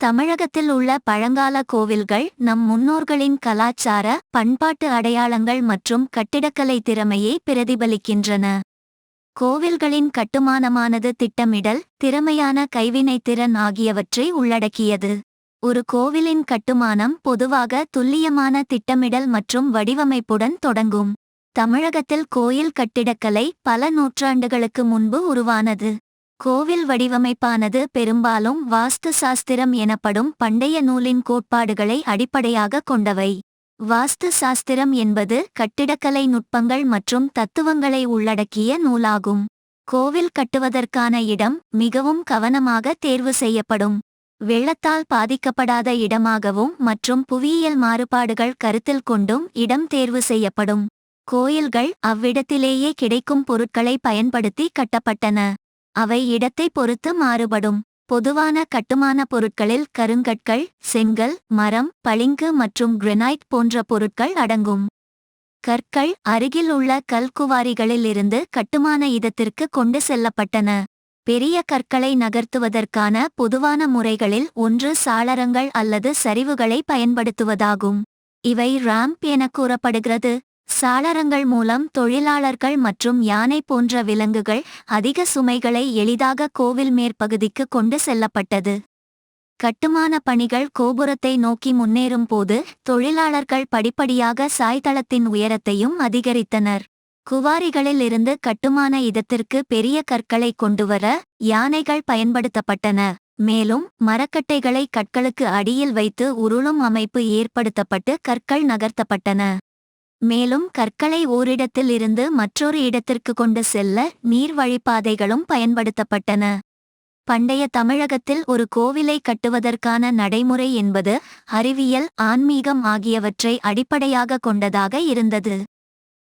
தமிழகத்தில் உள்ள பழங்கால கோவில்கள் நம் முன்னோர்களின் கலாச்சார பண்பாட்டு அடையாளங்கள் மற்றும் கட்டிடக்கலை திறமையை பிரதிபலிக்கின்றன. கோவில்களின் கட்டுமானமானது திட்டமிடல் திறமையான கைவினைத்திறன் ஆகியவற்றை உள்ளடக்கியது. ஒரு கோவிலின் கட்டுமானம் பொதுவாக துல்லியமான திட்டமிடல் மற்றும் வடிவமைப்புடன் தொடங்கும். தமிழகத்தில் கோயில் கட்டிடக்கலை பல நூற்றாண்டுகளுக்கு முன்பு உருவானது. கோவில் வடிவமைப்பானது பெரும்பாலும் வாஸ்து சாஸ்திரம் எனப்படும் பண்டைய நூலின் கோட்பாடுகளை அடிப்படையாக கொண்டவை. வாஸ்து சாஸ்திரம் என்பது கட்டிடக்கலை நுட்பங்கள் மற்றும் தத்துவங்களை உள்ளடக்கிய நூலாகும். கோவில் கட்டுவதற்கான இடம் மிகவும் கவனமாக தேர்வு செய்யப்படும். வெள்ளத்தால் பாதிக்கப்படாத இடமாகவும் மற்றும் புவியியல் மாறுபாடுகள் கருத்தில் கொண்டும் இடம் தேர்வு செய்யப்படும். கோயில்கள் அவ்விடத்திலேயே கிடைக்கும் பொருட்களை பயன்படுத்தி கட்டப்பட்டன. அவை இடத்தை பொறுத்து மாறுபடும். பொதுவான கட்டுமான பொருட்களில் கருங்கற்கள் செங்கல் மரம் பளிங்கு மற்றும் கிரெனைட் போன்ற பொருட்கள் அடங்கும். கற்கள் அருகில் உள்ள கல்குவாரிகளிலிருந்து கட்டுமான இதத்திற்கு கொண்டு செல்லப்பட்டன. பெரிய கற்களை நகர்த்துவதற்கான பொதுவான முறைகளில் ஒன்று சாளரங்கள் அல்லது சரிவுகளை பயன்படுத்துவதாகும். இவை ராம்ப் என கூறப்படுகிறது. சாளரங்கள் மூலம் தொழிலாளர்கள் மற்றும் யானை போன்ற விலங்குகள் அதிக சுமைகளை எளிதாக கோவில் மேற்பகுதிக்கு கொண்டு செல்லப்பட்டது. கட்டுமான பணிகள் கோபுரத்தை நோக்கி முன்னேறும் போது தொழிலாளர்கள் படிப்படியாக சாய்தளத்தின் உயரத்தையும் அதிகரித்தனர். குவாரிகளில் இருந்து கட்டுமான இடத்திற்கு பெரிய கற்களை கொண்டுவர யானைகள் பயன்படுத்தப்பட்டன. மேலும் மரக்கட்டைகளை கற்களுக்கு அடியில் வைத்து உருளும் அமைப்பு ஏற்படுத்தப்பட்டு கற்கள் நகர்த்தப்பட்டன. மேலும் கற்களை ஓரிடத்தில் இருந்து மற்றொரு இடத்திற்கு கொண்டு செல்ல நீர் வழிப்பாதைகளும் பயன்படுத்தப்பட்டன. பண்டைய தமிழகத்தில் ஒரு கோவிலை கட்டுவதற்கான நடைமுறை என்பது அறிவியல் ஆன்மீகம் ஆகியவற்றை அடிப்படையாக கொண்டதாக இருந்தது.